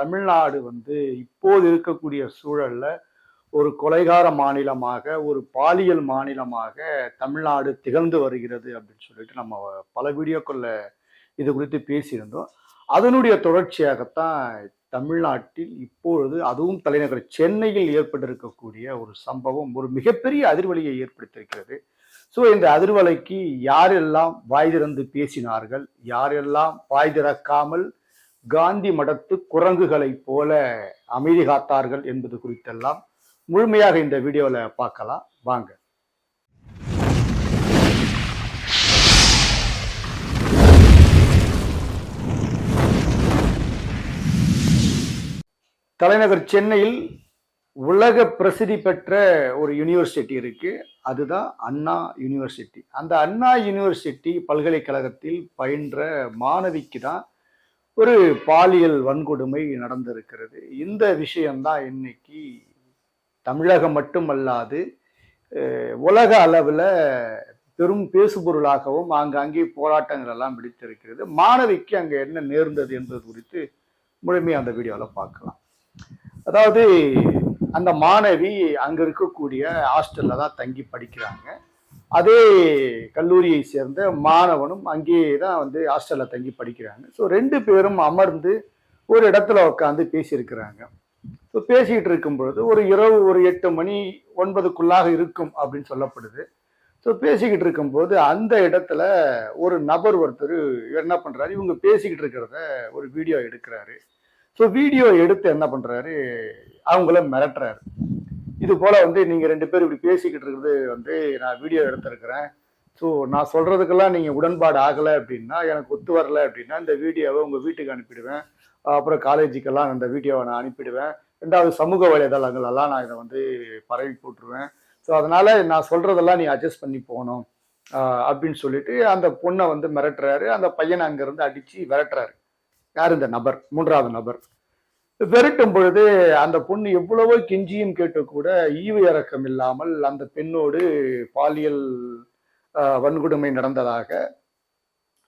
தமிழ்நாடு வந்து இப்போது இருக்கக்கூடிய சூழல்ல ஒரு கொலைகார மாநிலமாக ஒரு பாலியல் மாநிலமாக தமிழ்நாடு திகழ்ந்து வருகிறது அப்படின்னு சொல்லிட்டு நம்ம பல வீடியோக்களில் இது குறித்து பேசியிருந்தோம். அதனுடைய தொடர்ச்சியாகத்தான் தமிழ்நாட்டில் இப்பொழுது அதுவும் தலைநகர் சென்னையில் ஏற்பட்டிருக்கக்கூடிய ஒரு சம்பவம் ஒரு மிகப்பெரிய அதிர்வலையை ஏற்படுத்தியிருக்கிறது. ஸோ இந்த அதிர்வலைக்கு யாரெல்லாம் வாய் திறந்து பேசினார்கள் யாரெல்லாம் வாய் திறக்காமல் காந்தி மடத்து குரங்குகளைப் போல அமைதி காத்தார்கள் என்பது குறித்தெல்லாம் முழுமையாக இந்த வீடியோவில் பார்க்கலாம். வாங்க. தலைநகர் சென்னையில் உலக பிரசித்தி பெற்ற ஒரு யூனிவர்சிட்டி இருக்கு. அதுதான் அண்ணா யூனிவர்சிட்டி. அந்த அண்ணா யூனிவர்சிட்டி பல்கலைக்கழகத்தில் பயின்ற மாணவிக்கு தான் ஒரு பாலியல் வன்கொடுமை நடந்திருக்கிறது. இந்த விஷயம்தான் இன்னைக்கு தமிழகம் மட்டுமல்லாது உலக அளவில் பெரும் பேசுபொருளாகவும் ஆங்காங்கே போராட்டங்கள் எல்லாம் பிடித்திருக்கிறது மாணவிக்கு அங்கே என்ன நேர்ந்தது என்பது குறித்து முழுமையாக அந்த வீடியோவில் பார்க்கலாம். அதாவது அந்த மாணவி அங்கே இருக்கக்கூடிய ஹாஸ்டல்ல தான் தங்கி படிக்கிறாங்க. அதே கல்லூரியை சேர்ந்த மாணவனும் அங்கேயே தான் வந்து ஹாஸ்டலில் தங்கி படிக்கிறாங்க. ஸோ ரெண்டு பேரும் அமர்ந்து ஒரு இடத்துல உட்காந்து பேசியிருக்கிறாங்க. ஸோ பேசிக்கிட்டு இருக்கும் பொழுது ஒரு இரவு ஒரு எட்டு மணி ஒன்பதுக்குள்ளாக இருக்கும் அப்படின்னு சொல்லப்படுது. ஸோ பேசிக்கிட்டு இருக்கும்போது அந்த இடத்துல ஒரு நபர் ஒருத்தர் என்ன பண்ணுறாரு இவங்க பேசிக்கிட்டு இருக்கிறத ஒரு வீடியோ எடுக்கிறாரு. ஸோ வீடியோ எடுத்து என்ன பண்ணுறாரு அவங்கள மிரட்டுறாரு. இது போல வந்து நீங்க ரெண்டு பேரும் இப்படி பேசிக்கிட்டு இருக்கிறது வந்து நான் வீடியோ எடுத்திருக்கிறேன். ஸோ நான் சொல்றதுக்கெல்லாம் நீங்க உடன்பாடு ஆகலை அப்படின்னா எனக்கு ஒத்து வரல அப்படின்னா இந்த வீடியோவை உங்க வீட்டுக்கு அனுப்பிடுவேன். அப்புறம் காலேஜுக்கெல்லாம் அந்த வீடியோவை நான் அனுப்பிடுவேன். ரெண்டாவது சமூக வலைதளங்களெல்லாம் நான் இதை வந்து பரவி போட்டுருவேன். ஸோ அதனால நான் சொல்றதெல்லாம் நீ அட்ஜஸ்ட் பண்ணி போகணும் அப்படின்னு சொல்லிட்டு அந்த பொண்ணை வந்து மிரட்டுறாரு. அந்த பையனை அங்கேருந்து அடித்து விரட்டுறாரு. யார் இந்த நபர்? மூன்றாவது நபர். விரட்டும் பொழுது அந்த பொண்ணு எவ்வளவோ கெஞ்சியும் கேட்டு கூட ஈவு இறக்கம் இல்லாமல் அந்த பெண்ணோடு பாலியல் வன்கொடுமை நடந்ததாக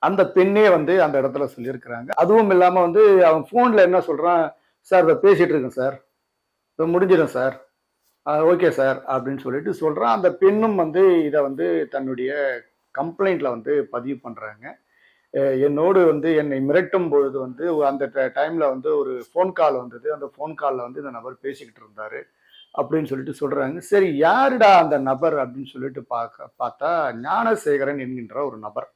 அந்த பெண்ணே வந்து அந்த இடத்துல சொல்லியிருக்கிறாங்க. அதுவும் இல்லாமல் வந்து அவன் ஃபோனில் என்ன சொல்கிறான் சார் இதை பேசிகிட்டு இருக்கேன் சார். இதை முடிஞ்சிடும் சார். ஓகே சார் அப்படின்னு சொல்லிட்டு சொல்கிறான் அந்த பெண்ணும் வந்து இதை வந்து தன்னுடைய கம்ப்ளைண்ட்டில் வந்து பதிவு பண்ணுறாங்க என்னோடு வந்து என்னை மிரட்டும் பொழுது வந்து அந்த டைம்ல வந்து ஒரு ஃபோன் கால் வந்தது. அந்த ஃபோன் காலில் வந்து இந்த நபர் பேசிக்கிட்டு இருந்தாரு அப்படின்னு சொல்லிட்டு சொல்றாங்க. சரி யாருடா அந்த நபர் அப்படின்னு சொல்லிட்டு பார்க்க பார்த்தா ஞானசேகரன் என்கின்ற ஒரு நபர்.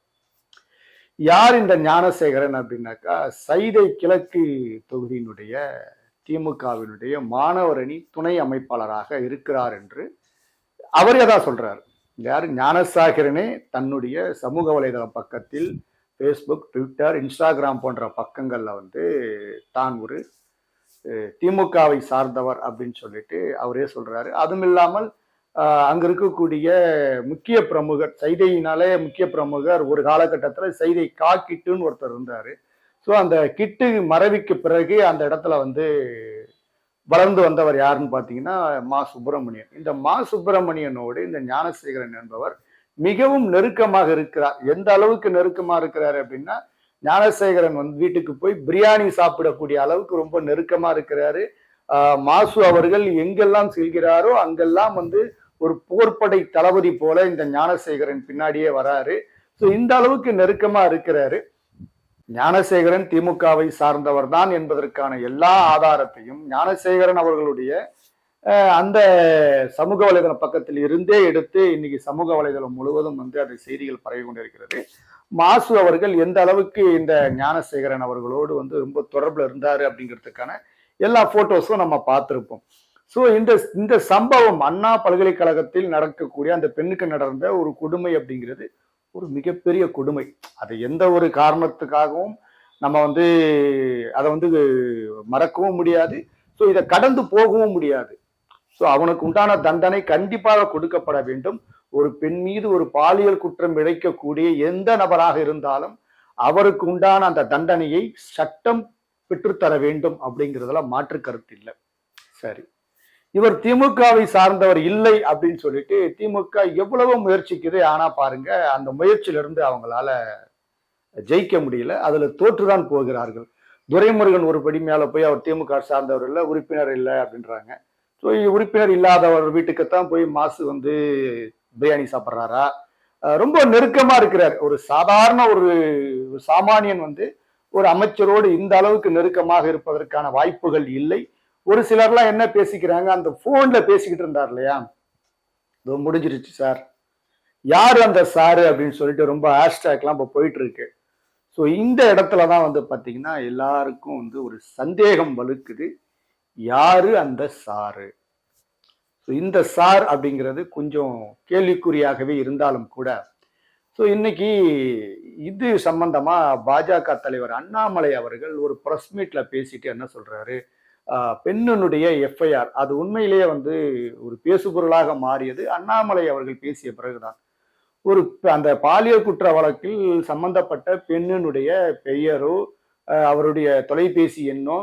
யார் இந்த ஞானசேகரன் அப்படின்னாக்கா சைதை கிழக்கு தொகுதியினுடைய திமுகவினுடைய மாணவரணி துணை அமைப்பாளராக இருக்கிறார் என்று அவரே தான் சொல்றாரு. யார்? ஞானசாகரனே தன்னுடைய சமூக வலைதள பக்கத்தில் ஃபேஸ்புக் ட்விட்டர் இன்ஸ்டாகிராம் போன்ற பக்கங்களில் வந்து தான் ஒரு திமுகவை சார்ந்தவர் அப்படின்னு சொல்லிட்டு அவரே சொல்கிறாரு அதுவும் இல்லாமல் அங்கே இருக்கக்கூடிய முக்கிய பிரமுகர் சைதையினாலே முக்கிய பிரமுகர் ஒரு காலகட்டத்தில் சைதை கா கிட்டுன்னு ஒருத்தர் இருந்தார். ஸோ அந்த கிட்டு மறைவுக்கு பிறகு அந்த இடத்துல வந்து வளர்ந்து வந்தவர் யாருன்னு பார்த்தீங்கன்னா மா சுப்பிரமணியன். இந்த மா சுப்பிரமணியனோடு இந்த ஞானசேகரன் என்பவர் மிகவும் நெருக்கமாக இருக்கிறார். எந்த அளவுக்கு நெருக்கமா இருக்கிறார் அப்படின்னா ஞானசேகரன் வந்து வீட்டுக்கு போய் பிரியாணி சாப்பிடக்கூடிய அளவுக்கு ரொம்ப நெருக்கமா இருக்கிறாரு. மாசு அவர்கள் எங்கெல்லாம் செல்கிறாரோ அங்கெல்லாம் வந்து ஒரு போர்ப்படை தளபதி போல இந்த ஞானசேகரன் பின்னாடியே வராரு. ஸோ இந்த அளவுக்கு நெருக்கமா இருக்கிறாரு. ஞானசேகரன் திமுகவை சார்ந்தவர் தான் என்பதற்கான எல்லா ஆதாரத்தையும் ஞானசேகரன் அவர்களுடைய அந்த சமூக வலைதள பக்கத்தில் இருந்தே எடுத்து இன்னைக்கு சமூக வலைதளம் முழுவதும் வந்து அது செய்திகள் பரவி கொண்டிருக்கிறது. மாசு அவர்கள் எந்த அளவுக்கு இந்த ஞானசேகரன் அவர்களோடு வந்து ரொம்ப தொடர்பில் இருந்தார் அப்படிங்கிறதுக்கான எல்லா போட்டோஸும் நம்ம பார்த்துருப்போம். ஸோ இந்த இந்த சம்பவம் அண்ணா பல்கலைக்கழகத்தில் நடக்கக்கூடிய அந்த பெண்ணுக்கு நடந்த ஒரு கொடுமை அப்படிங்கிறது ஒரு மிகப்பெரிய கொடுமை. அது எந்த ஒரு காரணத்துக்காகவும் நம்ம வந்து அதை வந்து மறக்கவும் முடியாது. ஸோ இதை கடந்து போகவும் முடியாது. ஸோ அவனுக்கு உண்டான தண்டனை கண்டிப்பாக கொடுக்கப்பட வேண்டும். ஒரு பெண் மீது ஒரு பாலியல் குற்றம் இழைக்கக்கூடிய எந்த நபராக இருந்தாலும் அவருக்கு உண்டான அந்த தண்டனையை சட்டம் பெற்றுத்தர வேண்டும் அப்படிங்கிறதுல மாற்று கருத்து இல்லை. சரி. இவர் திமுகவை சார்ந்தவர் இல்லை அப்படின்னு சொல்லிட்டு திமுக எவ்வளவோ முயற்சிக்குது. ஆனா பாருங்க அந்த முயற்சியிலிருந்து அவங்களால ஜெயிக்க முடியல. அதுல தோற்றுதான் போகிறார்கள். துரைமுருகன் ஒரு படி மேல போய் அவர் திமுக சார்ந்தவர் இல்லை உறுப்பினர் இல்லை அப்படின்றாங்க. உறுப்பினர் இல்லாதவர் வீட்டுக்குத்தான் போய் மாசு வந்து பிரியாணி சாப்பிட்றாரா? ரொம்ப நெருக்கமா இருக்கிறார். ஒரு சாதாரண ஒரு சாமானியன் வந்து ஒரு அமைச்சரோடு இந்த அளவுக்கு நெருக்கமாக இருப்பதற்கான வாய்ப்புகள் இல்லை. ஒரு சிலர்லாம் என்ன பேசிக்கிறாங்க? அந்த போன்ல பேசிக்கிட்டு இருந்தார் இல்லையா? இதோ முடிஞ்சிருச்சு சார் யார் அந்த சாரு அப்படின்னு சொல்லிட்டு ரொம்ப ஹேஷ்டேக்லாம் இப்போ போயிட்டு இருக்கு ஸோ இந்த இடத்துல தான் வந்து பார்த்தீங்கன்னா எல்லாருக்கும் வந்து ஒரு சந்தேகம் வலுக்குது. யாரு அந்த சாரு? ஸோ இந்த சார் அப்படிங்கிறது கொஞ்சம் கேள்விக்குறியாகவே இருந்தாலும் கூட ஸோ இன்னைக்கு இது சம்பந்தமா பாஜக தலைவர் அண்ணாமலை அவர்கள் ஒரு ப்ரெஸ் மீட்ல பேசிட்டு என்ன சொல்றாரு? ஆஹ் பெண்ணினுடைய எஃப்ஐஆர் அது உண்மையிலேயே வந்து ஒரு பேசுபொருளாக மாறியது. அண்ணாமலை அவர்கள் பேசிய பிறகுதான். ஒரு ப- அந்த பாலியல் குற்ற வழக்கில் சம்பந்தப்பட்ட பெண்ணினுடைய பெயரோ அவருடைய தொலைபேசி எண்ணோ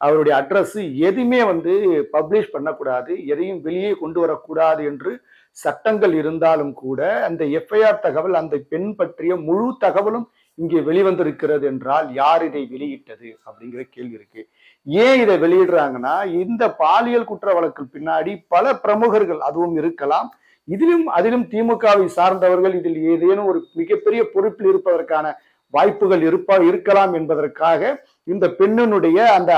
அவருடைய அட்ரஸ் எதுவுமே வந்து பப்ளிஷ் பண்ணக்கூடாது எதையும் வெளியே கொண்டு வரக்கூடாது என்று சட்டங்கள் இருந்தாலும் கூட அந்த எஃப்ஐஆர் தகவல் அந்த பெண் பற்றிய முழு தகவலும் இங்கே வெளிவந்திருக்கிறது என்றால் யார் இதை வெளியிட்டது அப்படிங்கிற கேள்வி இருக்கு. ஏன் இதை வெளியிடுறாங்கன்னா இந்த பாலியல் குற்ற வழக்கு பின்னாடி பல பிரமுகர்கள் அதுவும் இருக்கலாம். இதிலும் அதிலும் திமுகவை சார்ந்தவர்கள் இதில் ஏதேனும் ஒரு மிகப்பெரிய பொறுப்பில் இருப்பதற்கான வாய்ப்புகள் இருப்பா இருக்கலாம் என்பதற்காக இந்த பெண்ணினுடைய அந்த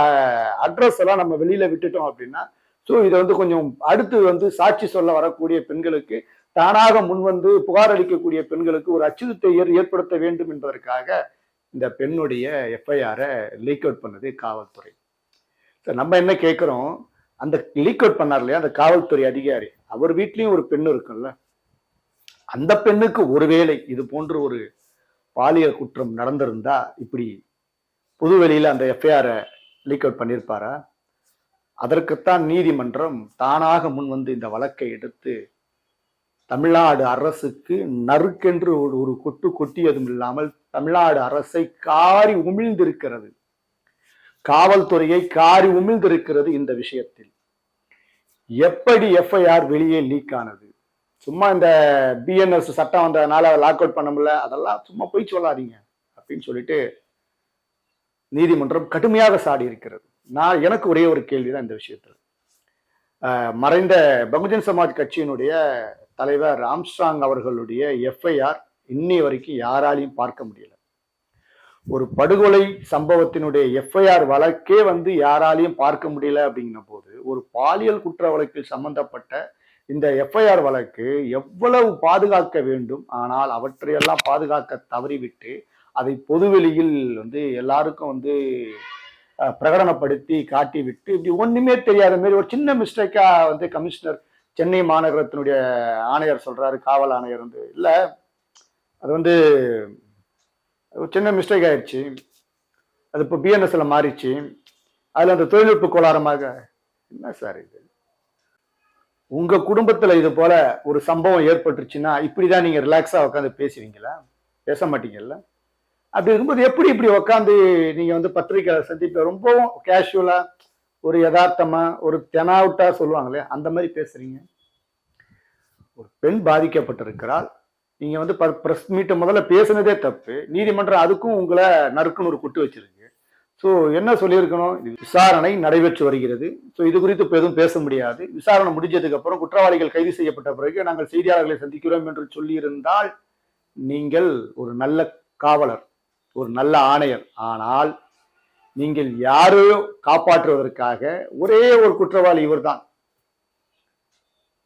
அட்ரஸ் எல்லாம் நம்ம வெளியில விட்டுட்டோம் அப்படின்னா ஸோ இதை வந்து கொஞ்சம் அடுத்து வந்து சாட்சி சொல்ல வரக்கூடிய பெண்களுக்கு தானாக முன்வந்து புகார் அளிக்கக்கூடிய பெண்களுக்கு ஒரு அச்சுறுத்தை ஏற்படுத்த வேண்டும் என்பதற்காக இந்த பெண்ணுடைய எஃப்ஐஆரை லீக் அவுட் பண்ணது காவல்துறை. சார் நம்ம என்ன கேட்குறோம் அந்த லீக் அவுட் பண்ணார் இல்லையா? அந்த காவல்துறை அதிகாரி. அவர் வீட்லேயும் ஒரு பெண் இருக்கும்ல. அந்த பெண்ணுக்கு ஒருவேளை இது போன்ற ஒரு பாலியல் குற்றம் நடந்திருந்தா இப்படி புதுவெளியில் அந்த எஃப்ஐஆரை லீக் அவுட் பண்ணியிருப்பாரா அதற்குத்தான் நீதிமன்றம் தானாக முன் வந்து இந்த வழக்கை எடுத்து தமிழ்நாடு அரசுக்கு நறுக்கென்று ஒரு ஒரு கொட்டு கொட்டியதும் இல்லாமல் தமிழ்நாடு அரசை காரி உமிழ்ந்திருக்கிறது. காவல்துறையை காரி உமிழ்ந்திருக்கிறது இந்த விஷயத்தில். எப்படி எஃப்ஐஆர் வெளியே லீக் ஆனது? சும்மா இந்த பிஎன்எஸ் சட்டம் வந்ததுனால லாக் அவுட் பண்ண முடியல அதெல்லாம் சும்மா போய் சொல்லாதீங்க அப்படின்னு சொல்லிட்டு நீதிமன்றம் கடுமையாக சாடி இருக்கிறது. நான் எனக்கு ஒரே ஒரு கேள்வி தான் இந்த விஷயத்தில். மறைந்த பகுஜன் சமாஜ் கட்சியினுடைய தலைவர் ஆம்ஸ்ட்ராங் அவர்களுடைய எஃப்ஐஆர் இன்னி வரைக்கும் யாராலையும் பார்க்க முடியல. ஒரு படுகொலை சம்பவத்தினுடைய எஃப்ஐஆர் வழக்கே வந்து யாராலையும் பார்க்க முடியல அப்படிங்கிற போது ஒரு பாலியல் குற்ற வழக்கில் சம்பந்தப்பட்ட இந்த எஃப்ஐஆர் வழக்கு எவ்வளவு பாதுகாக்க வேண்டும்? ஆனால் அவற்றையெல்லாம் பாதுகாக்க தவறிவிட்டு அதை பொதுவெளியில் வந்து எல்லாருக்கும் வந்து பிரகடனப்படுத்தி காட்டி விட்டு இப்படி ஒன்றுமே தெரியாத மாதிரி ஒரு சின்ன மிஸ்டேக்காக வந்து கமிஷனர் சென்னை மாநகரத்தினுடைய ஆணையர் சொல்கிறாரு காவல் ஆணையர் வந்து. இல்லை அது வந்து ஒரு சின்ன மிஸ்டேக் ஆயிடுச்சு. அது இப்போ பிஎன்எஸ்ல மாறிச்சு. அதில் அந்த தொழில்நுட்ப கோளாறமாக என்ன சார் இது? உங்கள் குடும்பத்தில் இது போல ஒரு சம்பவம் ஏற்பட்டுருச்சுன்னா இப்படிதான் நீங்கள் ரிலாக்ஸாக உட்காந்து பேசுவீங்களா? பேச மாட்டீங்கல்ல? அப்படி இருக்கும்போது எப்படி இப்படி உட்காந்து நீங்க வந்து பத்திரிக்கை சந்திப்பு ரொம்பவும் கேஷுவலா ஒரு யதார்த்தமா ஒரு தெனாவுட்டா சொல்லுவாங்களே அந்த மாதிரி பேசுறீங்க. ஒரு பெண் பாதிக்கப்பட்டிருக்கிறாள். நீங்க வந்து ப்ரெஸ் மீட்டை முதல்ல பேசுனதே தப்பு. நீதிமன்றம் அதுக்கும் உங்களை நறுக்குன்னு ஒரு குட்டு வச்சிருக்கு. ஸோ என்ன சொல்லியிருக்கணும்? இது விசாரணை நடைபெற்று வருகிறது. ஸோ இது குறித்து இப்போ எதுவும் பேச முடியாது. விசாரணை முடிஞ்சதுக்கு அப்புறம் குற்றவாளிகள் கைது செய்யப்பட்ட பிறகு நாங்கள் செய்தியாளர்களை சந்திக்கிறோம் என்று சொல்லியிருந்தால் நீங்கள் ஒரு நல்ல காவலர். ஒரு நல்ல ஆணையர். ஆனால் நீங்கள் யாரையும் காப்பாற்றுவதற்காக ஒரே ஒரு குற்றவாளி இவர்தான்.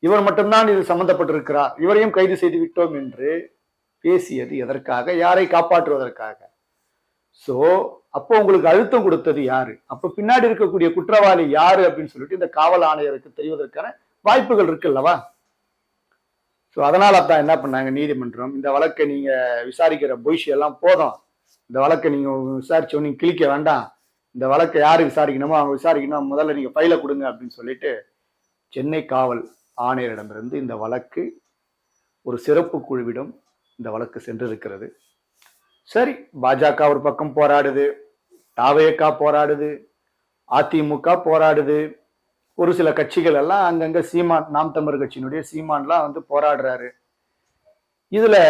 இவர் மட்டும்தான் இது சம்பந்தப்பட்டிருக்கிறார். இவரையும் கைது செய்து விட்டோம் என்று பேசியது எதற்காக? யாரை காப்பாற்றுவதற்காக? சோ அப்போ உங்களுக்கு அழுத்தம் கொடுத்தது யாரு? அப்ப பின்னாடி இருக்கக்கூடிய குற்றவாளி யாரு அப்படின்னு சொல்லிட்டு இந்த காவல் ஆணையருக்கு தெரிவதற்கான வாய்ப்புகள் இருக்குல்லவா ஸோ அதனால தான் என்ன பண்ணாங்க? நீதிமன்றம் இந்த வழக்கை நீங்க விசாரிக்கிற பொய்ஷி எல்லாம் போதும். இந்த வழக்கை நீங்கள் விசாரிச்சோ நீங்க கிழிக்க வேண்டாம். இந்த வழக்கை யார் விசாரிக்கணுமோ அவங்க விசாரிக்கணும். முதல்ல நீங்கள் ஃபைலை கொடுங்க அப்படின்னு சொல்லிட்டு சென்னை காவல் ஆணையரிடமிருந்து இந்த வழக்கு ஒரு சிறப்பு குழுவிடம் இந்த வழக்கு சென்றிருக்கிறது. சரி பாஜக ஒரு பக்கம் போராடுது தாவேக்கா போராடுது அதிமுக போராடுது. ஒரு சில கட்சிகள் எல்லாம் அங்கங்கே சீமான் நாம் தமிழர் கட்சியினுடைய சீமான்லாம் வந்து போராடுறாரு. இதில்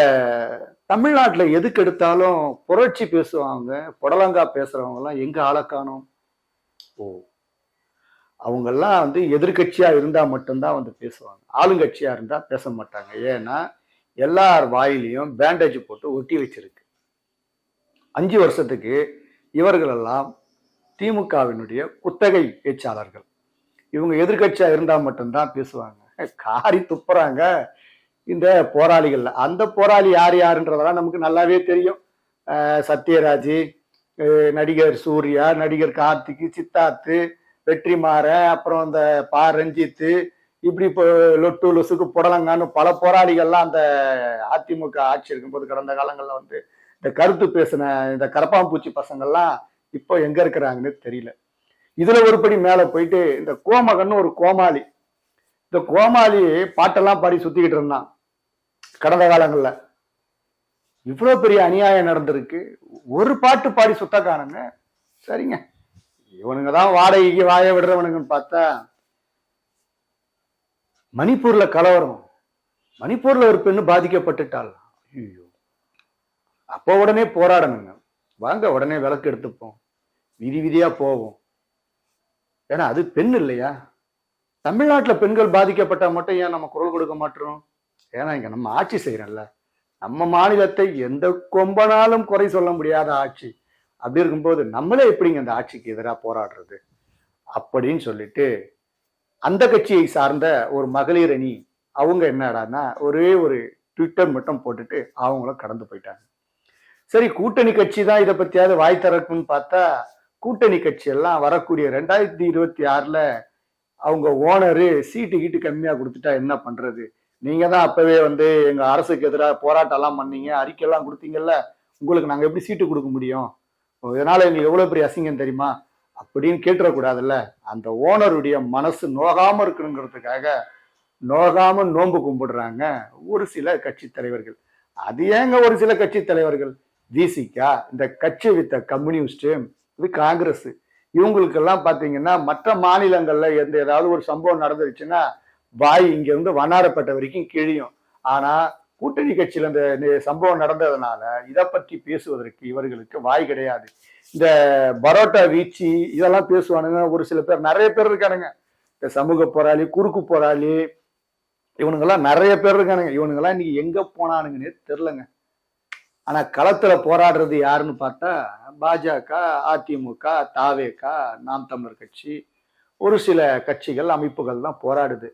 தமிழ்நாட்டுல எதுக்கு எடுத்தாலும் புரட்சி பேசுவாங்க புடலங்கா பேசுறவங்க எல்லாம் எங்க ஆளக்கானோம் ஓ. அவங்கெல்லாம் வந்து எதிர்க்கட்சியா இருந்தா மட்டும்தான் வந்து பேசுவாங்க. ஆளுங்கட்சியா இருந்தா பேச மாட்டாங்க. ஏன்னா எல்லார் வாயிலையும் பேண்டேஜ் போட்டு ஒட்டி வச்சிருக்கு. அஞ்சு வருஷத்துக்கு இவர்களெல்லாம் திமுகவினுடைய குத்தகை பேச்சாளர்கள். இவங்க எதிர்க்கட்சியா இருந்தா மட்டும்தான் பேசுவாங்க. காரி துப்புறாங்க. இந்த போராளிகள்ல. அந்த போராளி யார் யாருன்றதெல்லாம் நமக்கு நல்லாவே தெரியும். சத்யராஜ் நடிகர் சூர்யா நடிகர் கார்த்திக் சித்தார்த்து வெற்றிமாறன் அப்புறம் இந்த பா. ரஞ்சித்து இப்படி இப்போ லொட்டு லொசுக்கு புடலங்கான்னு பல போராளிகள்லாம் அந்த அதிமுக ஆட்சி இருக்கும்போது கடந்த காலங்களில் வந்து இந்த கருத்து பேசின இந்த கரப்பாம்பூச்சி பசங்கள்லாம் இப்போ எங்கே இருக்கிறாங்கன்னு தெரியல. இதில் ஒருபடி மேலே போயிட்டு இந்த கோமகன் ஒரு கோமாளி இந்த கோமாளி பாட்டெல்லாம் பாடி சுத்திக்கிட்டு இருந்தான். கடந்த காலங்கள்ல. இவ்வளவு பெரிய அநியாயம் நடந்திருக்கு. ஒரு பாட்டு பாடி சுத்தக்காரங்க. சரிங்க. இவனுங்க தான் வாடகைக்கு வாய விடுறவனுங்கன்னு பார்த்தா மணிப்பூர்ல கலவரம். மணிப்பூர்ல ஒரு பெண்ணு பாதிக்கப்பட்டுட்டாள். ஐயோ. அப்போ உடனே போராடணுங்க. வாங்க உடனே விளக்கு எடுத்துப்போம். விதி விதியா போவோம். ஏன்னா அது பெண் இல்லையா? தமிழ்நாட்டில் பெண்கள் பாதிக்கப்பட்டால் மட்டும் ஏன் நம்ம குரல் கொடுக்க மாட்டோம்? ஏன்னா இங்கே நம்ம ஆட்சி செய்கிறோம்ல நம்ம மாநிலத்தை எந்த கொம்பனாலும் குறை சொல்ல முடியாத ஆட்சி. அப்படி இருக்கும்போது நம்மளே எப்படிங்க அந்த ஆட்சிக்கு எதிராக போராடுறது? அப்படின்னு சொல்லிட்டு அந்த கட்சியை சார்ந்த ஒரு மகளிர் அணி அவங்க என்னடான்னா ஒரே ஒரு ட்விட்டர் மட்டும் போட்டுட்டு அவங்களும் கடந்து போயிட்டாங்க. சரி கூட்டணி கட்சி தான் இதை பத்தியாவது வாய் திறக்கும்னு பார்த்தா கூட்டணி கட்சி எல்லாம் வரக்கூடிய ரெண்டாயிரத்தி இருபத்தி ஆறுல அவங்க ஓனரு சீட்டு கீட்டு கம்மியாக கொடுத்துட்டா என்ன பண்ணுறது நீங்கள் தான் அப்போவே வந்து எங்கள் அரசுக்கு எதிராக போராட்டம்லாம் பண்ணீங்க அறிக்கையெல்லாம் கொடுத்தீங்கல்ல உங்களுக்கு நாங்கள் எப்படி சீட்டு கொடுக்க முடியும்? இதனால் எங்களுக்கு எவ்வளோ பெரிய அசிங்கம் தெரியுமா? அப்படின்னு கேட்டுறக்கூடாதுல்ல. அந்த ஓனருடைய மனசு நோகாமல் இருக்கணுங்கிறதுக்காக நோகாமல் நோன்பு கும்பிடுறாங்க ஒரு சில கட்சி தலைவர்கள். அது ஏங்க ஒரு சில கட்சி தலைவர்கள்? விசிகா இந்த கட்சி வித்த கம்யூனிஸ்ட் இது காங்கிரஸ். இவங்களுக்கெல்லாம் பார்த்தீங்கன்னா மற்ற மாநிலங்களில் எந்த ஏதாவது ஒரு சம்பவம் நடந்துருச்சுன்னா வாய் இங்கேருந்து வண்ணாரப்பட்ட வரைக்கும் கிழியும். ஆனால் கூட்டணி கட்சியில் இந்த சம்பவம் நடந்ததுனால இதை பற்றி பேசுவதற்கு இவர்களுக்கு வாய் கிடையாது. இந்த பரோட்டா வீச்சு இதெல்லாம் பேசுவானுங்க. ஒரு சில பேர் நிறைய பேர் இருக்கானுங்க. இந்த சமூக போராளி குறுக்கு போராளி இவனுங்கெல்லாம் நிறைய பேர் இருக்கானுங்க. இவனுங்கெல்லாம் இன்னைக்கு எங்கே போனானுங்கன்னே தெரிலங்க ஆனா களத்துல போராடுறது யாருன்னு பார்த்தா பாஜக அதிமுக தாவேகா நாம் தமிழர் கட்சி ஒரு சில கட்சிகள் அமைப்புகள் தான் போராடுது.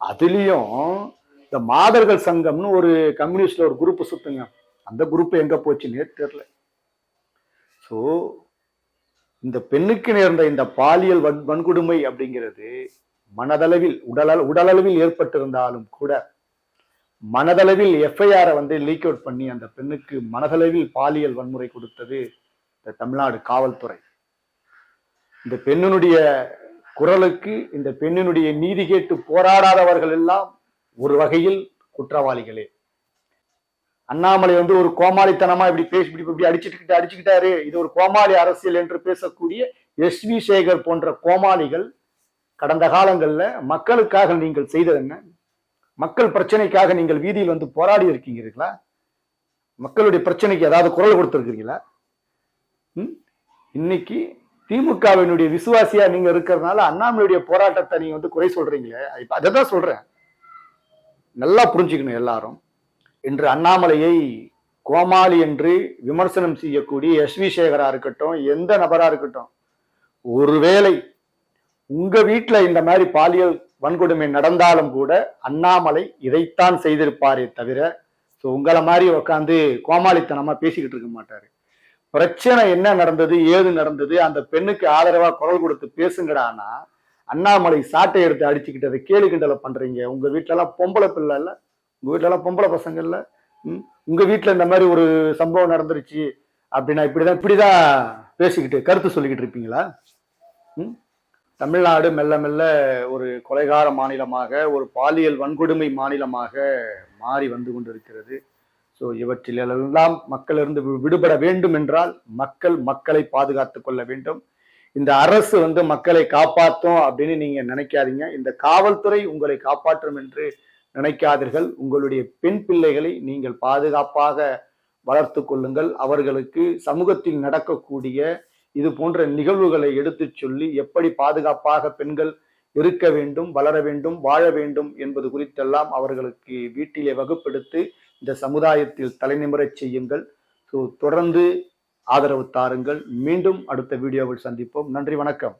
அதுலயும் இந்த மாதர்கள் சங்கம்னு ஒரு கம்யூனிஸ்ட்ல ஒரு குரூப் சுத்துங்க. அந்த குரூப் எங்க போச்சுன்னே தெரியல. ஸோ இந்த பெண்ணுக்கு நேர்ந்த இந்த பாலியல் வன் வன்கொடுமை அப்படிங்கிறது மனதளவில் உடல் உடலளவில் ஏற்பட்டிருந்தாலும் கூட மனதளவில் எஃப்ஐஆரை வந்து லீக் அவுட் பண்ணி அந்த பெண்ணுக்கு மனதளவில் பாலியல் வன்முறை கொடுத்தது இந்த தமிழ்நாடு காவல்துறை. இந்த பெண்ணினுடைய குரலுக்கு இந்த பெண்ணினுடைய நீதி கேட்டு போராடாதவர்கள் எல்லாம் ஒரு வகையில் குற்றவாளிகளே. அண்ணாமலை வந்து ஒரு கோமாளித்தனமா இப்படி பேசி இப்படி இப்படி அடிச்சுட்டு அடிச்சுக்கிட்டாரு. இது ஒரு கோமாளி அரசியல் என்று பேசக்கூடிய எஸ் வி சேகர் போன்ற கோமாளிகள் கடந்த காலங்கள்ல மக்களுக்காக நீங்கள் செய்தது என்ன? மக்கள் பிரச்சனைக்காக நீங்கள் வீதியில் வந்து போராடி இருக்கீங்களா மக்களுடைய பிரச்சனைக்கு ஏதாவது குரல் கொடுத்துருக்கீங்களா ம்? இன்னைக்கு திமுகவினுடைய விசுவாசியா நீங்க இருக்கிறதுனால அண்ணாமலையுடைய போராட்டத்தை நீங்க வந்து குறை சொல்றீங்களே. இப்ப அதை தான் சொல்றேன். நல்லா புரிஞ்சுக்கணும் எல்லாரும். இன்று அண்ணாமலையை கோமாளி என்று விமர்சனம் செய்யக்கூடிய எஸ் வி சேகரா இருக்கட்டும் எந்த நபரா இருக்கட்டும் ஒருவேளை உங்க வீட்டுல இந்த மாதிரி பாலியல் வன்கொடுமை நடந்தாலும் கூட அண்ணாமலை இதைத்தான் செய்திருப்பாரே தவிர ஸோ உங்களை மாதிரி உட்காந்து கோமாளித்தனமா பேசிக்கிட்டு இருக்க மாட்டாரு. பிரச்சனை என்ன நடந்தது ஏது நடந்தது அந்த பெண்ணுக்கு ஆதரவா குரல் கொடுத்து பேசுங்கடானா அண்ணாமலை சாட்டை எடுத்து அடிச்சுக்கிட்டதை கேலி கிண்டலை பண்றீங்க. உங்க வீட்டுல எல்லாம் பொம்பளை பிள்ளை இல்ல? உங்க வீட்டுல எல்லாம் பொம்பளை பசங்க இல்ல? ம்? உங்க வீட்டுல இந்த மாதிரி ஒரு சம்பவம் நடந்துருச்சு அப்படின்னா இப்படிதான் இப்படிதான் பேசிக்கிட்டு கருத்து சொல்லிக்கிட்டு இருப்பீங்களா? ம்? தமிழ்நாடு மெல்ல மெல்ல ஒரு கொலைகார மாநிலமாக ஒரு பாலியல் வன்கொடுமை மாநிலமாக மாறி வந்து கொண்டிருக்கிறது. ஸோ இவற்றிலெல்லாம் மக்களிருந்து விடுபட வேண்டும் என்றால் மக்கள் மக்களை பாதுகாத்து கொள்ள வேண்டும். இந்த அரசு வந்து மக்களை காப்பாற்றும் அப்படின்னு நீங்க நினைக்காதீங்க. இந்த காவல்துறை உங்களை காப்பாற்றும் என்று நினைக்காதீர்கள். உங்களுடைய பெண் பிள்ளைகளை நீங்கள் பாதுகாப்பாக வளர்த்து கொள்ளுங்கள். அவர்களுக்கு சமூகத்தில் நடக்கக்கூடிய இது போன்ற நிகழ்வுகளை எடுத்துச் சொல்லி எப்படி பாதுகாப்பாக பெண்கள் இருக்க வேண்டும் வளர வேண்டும் வாழ வேண்டும் என்பது குறித்தெல்லாம் அவர்களுக்கு வீட்டிலே வகுப்பெடுத்து இந்த சமுதாயத்தில் தலைநிமிரச் செய்யுங்கள். ஸோ தொடர்ந்து ஆதரவு தாருங்கள். மீண்டும் அடுத்த வீடியோவில் சந்திப்போம். நன்றி வணக்கம்.